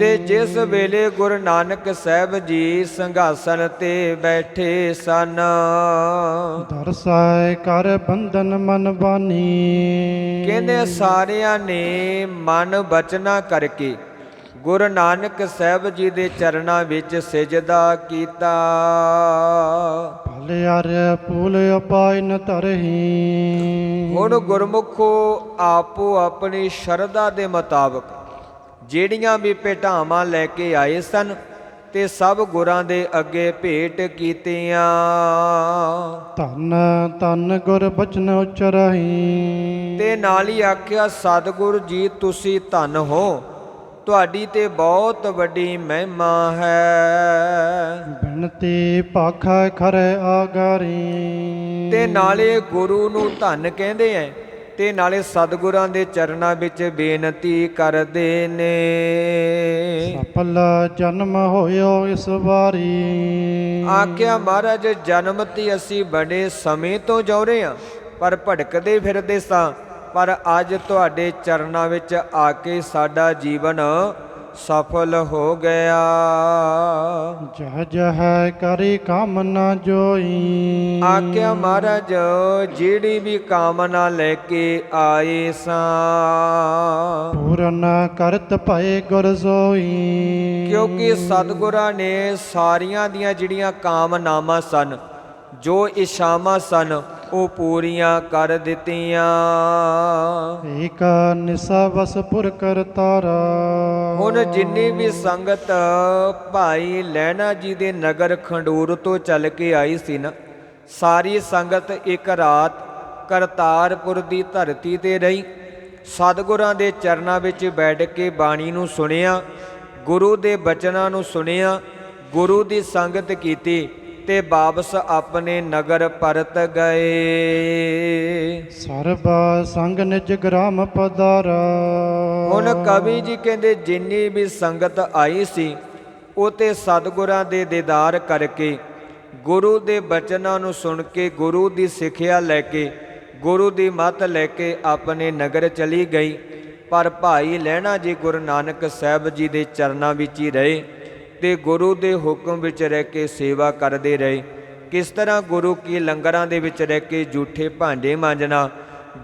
ਤੇ ਜਿਸ ਵੇਲੇ ਗੁਰੂ ਨਾਨਕ ਸਾਹਿਬ ਜੀ ਸੰਘਾਸਨ ਤੇ ਬੈਠੇ ਸਨ। ਦਰਸਾਇ ਕਰ ਬੰਧਨ ਮਨ ਬਾਨੀ। ਕਹਿੰਦੇ ਸਾਰਿਆਂ ਨੇ ਮਨ ਬਚਨਾ ਕਰਕੇ ਗੁਰੂ ਨਾਨਕ ਸਾਹਿਬ ਜੀ ਦੇ ਚਰਨਾਂ ਵਿੱਚ ਸਜਦਾ ਕੀਤਾ। ਭਲੇ ਅਰ ਪੂਲ ਅਪਾਇ ਨ ਧਰਹੀ। ਹੁਣ ਗੁਰਮੁਖੋ ਆਪੋ ਆਪਣੀ ਸ਼ਰਧਾ ਦੇ ਮੁਤਾਬਕ ਜਿਹੜੀਆਂ ਵੀ ਭੇਟਾਵਾਂ ਲੈ ਕੇ ਆਏ ਸਨ ਤੇ ਸਭ ਗੁਰਾਂ ਦੇ ਅੱਗੇ ਭੇਟ ਕੀਤੀਆਂ। ਧੰਨ ਧੰਨ ਗੁਰ ਬਚਨ ਉਚਰਹੀ। ਤੇ ਨਾਲ ਹੀ ਆਖਿਆ ਸਤਿਗੁਰ ਜੀ ਤੁਸੀਂ ਧਨ ਹੋ। ਤੁਹਾਡੀ ਤੇ ਬਹੁਤ ਵੱਡੀ ਮਹਿਮਾ ਹੈ। ਬਿਨਤੀ ਭਾਖਾ ਖਰੇ ਆਗਾਰੀ। ਤੇ ਨਾਲੇ ਗੁਰੂ ਨੂੰ ਧੰਨ ਕਹਿੰਦੇ ਐ। ਤੇ ਨਾਲੇ ਸਤਿਗੁਰਾਂ ਦੇ ਚਰਨਾਂ ਵਿੱਚ ਬੇਨਤੀ ਕਰਦੇ ਨੇ। ਸਫਲ ਜਨਮ ਹੋਇਓ ਇਸ ਵਾਰੀ। ਆਖਿਆ ਮਹਾਰਾਜ ਜਨਮ ਤੇ ਅਸੀਂ ਬੜੇ ਸਮੇਂ ਤੋਂ ਜੌਰੇ ਆ ਪਰ ਭਟਕਦੇ ਫਿਰਦੇ ਸਾਂ। ਪਰ ਅੱਜ ਤੁਹਾਡੇ ਚਰਨਾਂ ਵਿੱਚ ਆ ਕੇ ਸਾਡਾ ਜੀਵਨ ਸਫਲ ਹੋ ਗਿਆ। ਜਹ ਜਹ ਕਰੀ ਕਾਮਨਾ ਜੋਈ। ਆਖਿਆ ਮਹਾਰਾਜ ਜਿਹੜੀ ਵੀ ਕਾਮਨਾ ਲੈ ਕੇ ਆਏ ਸਾਂ। ਪੂਰਨ ਕਰਤ ਭਏ ਗੁਰ ਸੋਈ। ਕਿਉਂਕਿ ਸਤਿਗੁਰਾਂ ਨੇ ਸਾਰੀਆਂ ਦੀਆਂ ਜਿਹੜੀਆਂ ਕਾਮਨਾਵਾਂ ਸਨ ਜੋ ਇਸ਼ਾਵਾਂ ਸਨ ਉਹ ਪੂਰੀਆਂ ਕਰ ਦਿੱਤੀਆਂ। ਏਕ ਨਿਸਾ ਵਸਪੁਰ ਕਰਤਾਰਾ ਹੁਣ ਜਿੰਨੀ ਵੀ ਸੰਗਤ ਭਾਈ ਲਹਿਣਾ ਜੀ ਦੇ ਨਗਰ ਖੰਡੂਰ ਤੋਂ ਚੱਲ ਕੇ ਆਈ ਸੀ ਨਾ ਸਾਰੀ ਸੰਗਤ ਇੱਕ ਰਾਤ ਕਰਤਾਰਪੁਰ ਦੀ ਧਰਤੀ ਤੇ ਰਹੀ। ਸਤਿਗੁਰਾਂ ਦੇ ਚਰਨਾਂ ਵਿੱਚ ਬੈਠ ਕੇ ਬਾਣੀ ਨੂੰ ਸੁਣਿਆ ਗੁਰੂ ਦੇ ਬਚਨਾਂ ਨੂੰ ਸੁਣਿਆ ਗੁਰੂ ਦੀ ਸੰਗਤ ਕੀਤੀ। ਤੇ ਵਾਪਸ ਆਪਣੇ ਨਗਰ ਪਰਤ ਗਏ। ਸਰਬ ਸੰਗ ਨਿਜ ਗ੍ਰਾਮ ਪਦਾਰਾ ਹੁਣ ਕਵੀ ਜੀ ਕਹਿੰਦੇ ਜਿੰਨੀ ਵੀ ਸੰਗਤ ਆਈ ਸੀ ਉਹ ਤੇ ਸਤਿਗੁਰਾਂ ਦੇ ਦੀਦਾਰ ਕਰਕੇ ਗੁਰੂ ਦੇ ਬਚਨਾਂ ਨੂੰ ਸੁਣ ਕੇ ਗੁਰੂ ਦੀ ਸਿੱਖਿਆ ਲੈ ਕੇ ਗੁਰੂ ਦੀ ਮੱਤ ਲੈ ਕੇ ਆਪਣੇ ਨਗਰ ਚਲੀ ਗਈ। ਪਰ ਭਾਈ ਲਹਿਣਾ ਜੀ ਗੁਰੂ ਨਾਨਕ ਸਾਹਿਬ ਜੀ ਦੇ ਚਰਨਾਂ ਵਿੱਚ ਹੀ ਰਹੇ। ਤੇ ਗੁਰੂ ਦੇ ਹੁਕਮ ਵਿੱਚ ਰਹਿ ਕੇ ਸੇਵਾ ਕਰਦੇ ਰਹੇ। ਕਿਸ ਤਰ੍ਹਾਂ ਗੁਰੂ ਕੇ ਲੰਗਰਾਂ ਦੇ ਵਿੱਚ ਰਹਿ ਕੇ ਝੂਠੇ ਭਾਂਡੇ ਮਾਂਜਣਾ,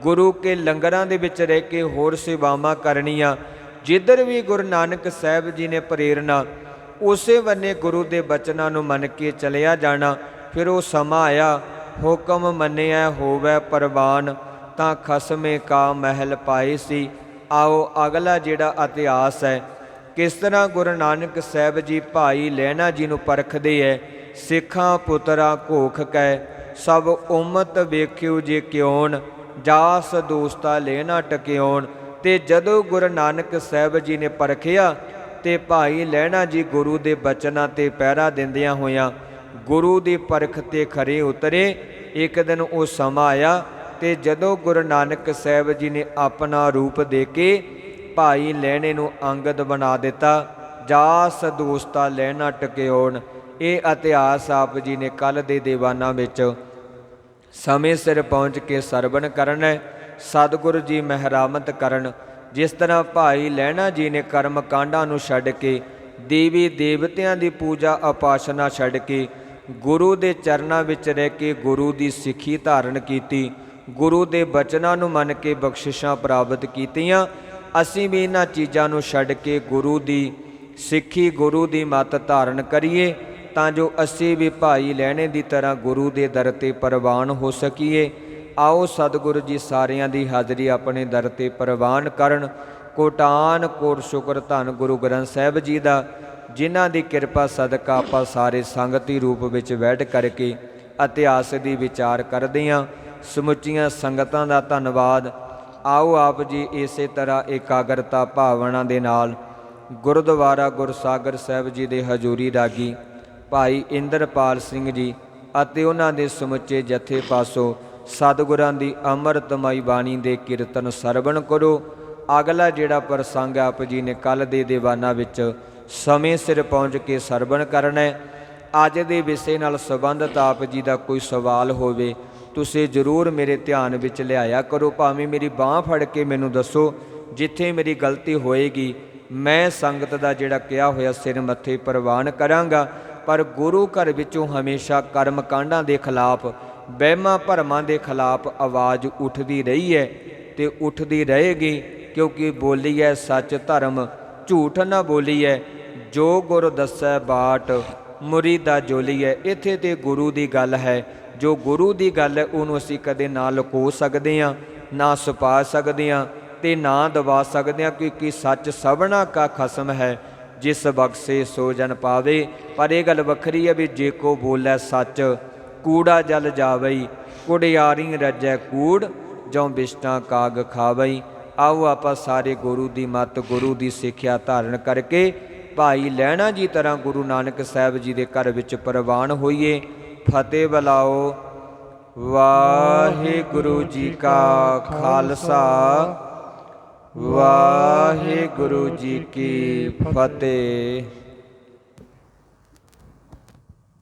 ਗੁਰੂ ਕੇ ਲੰਗਰਾਂ ਦੇ ਵਿੱਚ ਰਹਿ ਕੇ ਹੋਰ ਸੇਵਾਵਾਂ ਕਰਨੀਆਂ, ਜਿੱਧਰ ਵੀ ਗੁਰੂ ਨਾਨਕ ਸਾਹਿਬ ਜੀ ਨੇ ਪ੍ਰੇਰਣਾ, ਉਸੇ ਵੰਨੇ ਗੁਰੂ ਦੇ ਬਚਨਾਂ ਨੂੰ ਮੰਨ ਕੇ ਚਲਿਆ ਜਾਣਾ। ਫਿਰ ਉਹ ਸਮਾਂ ਆਇਆ, ਹੁਕਮ ਮੰਨਿਆ ਹੋਵੇ ਪਰਵਾਨ, ਤਾਂ ਖਸਮੇ ਕਾ ਮਹਿਲ ਪਾਏ ਸੀ। ਆਓ ਅਗਲਾ ਜਿਹੜਾ ਇਤਿਹਾਸ ਹੈ ਕਿਸ ਤਰ੍ਹਾਂ ਗੁਰੂ ਨਾਨਕ ਸਾਹਿਬ ਜੀ ਭਾਈ ਲਹਿਣਾ ਜੀ ਨੂੰ ਪਰਖਦੇ ਐ? ਸਿੱਖਾਂ ਪੁੱਤਰਾ ਘੋਖ ਕੈ, ਸਭ ਉਮਤ ਵੇਖਿਓ ਜੇ ਕਿਉਣ, ਜਾਸ ਦੋਸਤਾ ਲੈਣਾ ਟਕਿਉਣ ਤੇ ਜਦੋਂ ਗੁਰੂ ਨਾਨਕ ਸਾਹਿਬ ਜੀ ਨੇ ਪਰਖਿਆ, ਤੇ ਭਾਈ ਲਹਿਣਾ ਜੀ ਗੁਰੂ ਦੇ ਬਚਨਾਂ ਤੇ ਪਹਿਰਾ ਦਿੰਦਿਆਂ ਹੋਇਆਂ ਗੁਰੂ ਦੀ ਪਰਖ ਤੇ ਖਰੇ ਉਤਰੇ। ਇੱਕ ਦਿਨ ਉਹ ਸਮਾਂ ਆਇਆ, ਤੇ ਜਦੋਂ ਗੁਰੂ ਨਾਨਕ ਸਾਹਿਬ ਜੀ ਨੇ ਆਪਣਾ ਰੂਪ ਦੇ ਕੇ ਭਾਈ ਲੈਣੇ ਨੂੰ ਅੰਗਦ ਬਣਾ ਦਿੱਤਾ। ਜਾਸ ਦੋਸਤਾ ਲੈਣਾ ਟਕਿਓਣ ਇਹ ਇਤਿਹਾਸ ਆਪ ਜੀ ਨੇ ਕੱਲ ਦੇ ਦੀਵਾਨਾਂ ਵਿੱਚ ਸਮੇਂ ਸਿਰ ਪਹੁੰਚ ਕੇ ਸਰਵਣ ਕਰਨ ਹੈ ਸਤਿਗੁਰੂ ਜੀ ਮਹਿਰਾਮਤ ਕਰਨ। ਜਿਸ ਤਰ੍ਹਾਂ ਭਾਈ ਲਹਿਣਾ ਜੀ ਨੇ ਕਰਮ ਕਾਂਡਾਂ ਨੂੰ ਛੱਡ ਕੇ, ਦੇਵੀ ਦੇਵਤਿਆਂ ਦੀ ਪੂਜਾ ਉਪਾਸਨਾ ਛੱਡ ਕੇ, ਗੁਰੂ ਦੇ ਚਰਨਾਂ ਵਿੱਚ ਰਹਿ ਕੇ ਗੁਰੂ ਦੀ ਸਿੱਖੀ ਧਾਰਨ ਕੀਤੀ, ਗੁਰੂ ਦੇ ਬਚਨਾਂ ਨੂੰ ਮੰਨ ਕੇ ਬਖਸ਼ਿਸ਼ਾਂ ਪ੍ਰਾਪਤ ਕੀਤੀਆਂ। ਅਸੀਂ ਵੀ ਇਹਨਾਂ ਚੀਜ਼ਾਂ ਨੂੰ ਛੱਡ ਕੇ ਗੁਰੂ ਦੀ, ਸਿੱਖੀ ਗੁਰੂ ਦੀ ਮੱਤ ਧਾਰਨ ਕਰੀਏ, ਤਾਂ ਜੋ ਅਸੀਂ ਵੀ ਭਾਈ ਲੈਣੇ ਦੀ ਤਰ੍ਹਾਂ ਗੁਰੂ ਦੇ ਦਰ ਤੇ ਪ੍ਰਵਾਨ ਹੋ ਸਕੀਏ। ਆਓ ਸਤਿਗੁਰੂ ਜੀ ਸਾਰਿਆਂ ਦੀ ਹਾਜ਼ਰੀ ਆਪਣੇ ਦਰ ਤੇ ਪ੍ਰਵਾਨ ਕਰਨ। ਕੋਟਾਨ ਕੋਟ ਸ਼ੁਕਰ ਧੰਨ ਗੁਰੂ ਗ੍ਰੰਥ ਸਾਹਿਬ ਜੀ ਦਾ, ਜਿਨ੍ਹਾਂ ਦੀ ਕਿਰਪਾ ਸਦਕਾ ਆਪਾਂ ਸਾਰੇ ਸੰਗਤੀ ਰੂਪ ਵਿੱਚ ਬੈਠ ਕਰਕੇ ਇਤਿਹਾਸ ਦੀ ਵਿਚਾਰ ਕਰਦੇ ਹਾਂ। ਸਮੁੱਚੀਆਂ ਸੰਗਤਾਂ ਦਾ ਧੰਨਵਾਦ। ਆਓ ਆਪ ਜੀ ਇਸੇ ਤਰ੍ਹਾਂ ਇਕਾਗਰਤਾ ਭਾਵਨਾ ਦੇ ਨਾਲ ਗੁਰਦੁਆਰਾ ਗੁਰਸਾਗਰ ਸਾਹਿਬ ਜੀ ਦੇ ਹਜ਼ੂਰੀ ਰਾਗੀ ਭਾਈ ਇੰਦਰਪਾਲ ਸਿੰਘ ਜੀ ਅਤੇ ਉਹਨਾਂ ਦੇ ਸਮੁੱਚੇ ਜਥੇ ਪਾਸੋਂ ਸਤਿਗੁਰਾਂ ਦੀ ਅੰਮ੍ਰਿਤਮਈ ਬਾਣੀ ਦੇ ਕੀਰਤਨ ਸਰਵਣ ਕਰੋ। ਅਗਲਾ ਜਿਹੜਾ ਪ੍ਰਸੰਗ ਆਪ ਜੀ ਨੇ ਕੱਲ ਦੇ ਦੀਵਾਨਾਂ ਵਿੱਚ ਸਮੇਂ ਸਿਰ ਪਹੁੰਚ ਕੇ ਸਰਵਣ ਕਰਨਾ ਹੈ। ਅੱਜ ਦੇ ਵਿਸ਼ੇ ਨਾਲ ਸੰਬੰਧਿਤ ਆਪ ਜੀ ਦਾ ਕੋਈ ਸਵਾਲ ਹੋਵੇ ਤੁਸੀਂ ਜ਼ਰੂਰ ਮੇਰੇ ਧਿਆਨ ਵਿੱਚ ਲਿਆਇਆ ਕਰੋ। ਭਾਵੇਂ ਮੇਰੀ ਬਾਹ ਫੜ ਕੇ ਮੈਨੂੰ ਦੱਸੋ, ਜਿੱਥੇ ਮੇਰੀ ਗਲਤੀ ਹੋਏਗੀ, ਮੈਂ ਸੰਗਤ ਦਾ ਜਿਹੜਾ ਕਿਹਾ ਹੋਇਆ ਸਿਰ ਮੱਥੇ ਪ੍ਰਵਾਨ ਕਰਾਂਗਾ। ਪਰ ਗੁਰੂ ਘਰ ਵਿੱਚੋਂ ਹਮੇਸ਼ਾ ਕਰਮ ਕਾਂਡਾਂ ਦੇ ਖਿਲਾਫ, ਵਹਿਮਾਂ ਭਰਮਾਂ ਦੇ ਖਿਲਾਫ ਆਵਾਜ਼ ਉੱਠਦੀ ਰਹੀ ਹੈ ਤੇ ਉੱਠਦੀ ਰਹੇਗੀ, ਕਿਉਂਕਿ ਬੋਲੀ ਹੈ ਸੱਚ ਧਰਮ, ਝੂਠ ਨਾ ਬੋਲੀ ਹੈ ਜੋ ਗੁਰ ਦੱਸੈ ਬਾਟ। ਮੁਰੀਦਾ ਜੋਲੀ ਹੈ। ਇੱਥੇ ਤੇ ਗੁਰੂ ਦੀ ਗੱਲ ਹੈ। ਜੋ ਗੁਰੂ ਦੀ ਗੱਲ ਹੈ, ਉਹਨੂੰ ਅਸੀਂ ਕਦੇ ਨਾ ਲੁਕੋ ਸਕਦੇ ਹਾਂ, ਨਾ ਛੁਪਾ ਸਕਦੇ ਹਾਂ ਤੇ ਨਾ ਦਬਾ ਸਕਦੇ ਹਾਂ, ਕਿਉਂਕਿ ਸੱਚ ਸਭਨਾ ਕਾ ਖਸਮ ਹੈ। ਜਿਸ ਬਖਸ਼ੇ ਸੋ ਜਨ ਪਾਵੇ। ਪਰ ਇਹ ਗੱਲ ਵੱਖਰੀ ਹੈ ਵੀ ਜੇ ਕੋ ਬੋਲੇ ਸੱਚ, ਕੂੜਾ ਜਲ ਜਾਵਈ, ਕੁੜਿਆਰੀ ਰਜੈ ਕੂੜ, ਜਉ ਬਿਸ਼ਟਾ ਕਾਗ ਖਾਵਈ। ਆਓ ਆਪਾਂ ਸਾਰੇ ਗੁਰੂ ਦੀ ਮੱਤ, ਗੁਰੂ ਦੀ ਸਿੱਖਿਆ ਧਾਰਨ ਕਰਕੇ ਭਾਈ ਲਹਿਣਾ ਜੀ ਤਰ੍ਹਾਂ ਗੁਰੂ ਨਾਨਕ ਸਾਹਿਬ ਜੀ ਦੇ ਘਰ ਵਿੱਚ ਪ੍ਰਵਾਨ ਹੋਈਏ। ਫਤਿਹ ਬਲਾਓ। ਵਾਹਿਗੁਰੂ ਜੀ ਕਾ ਖਾਲਸਾ। ਵਾਹਿਗੁਰੂ ਜੀ ਕੀ ਫਤਿਹ।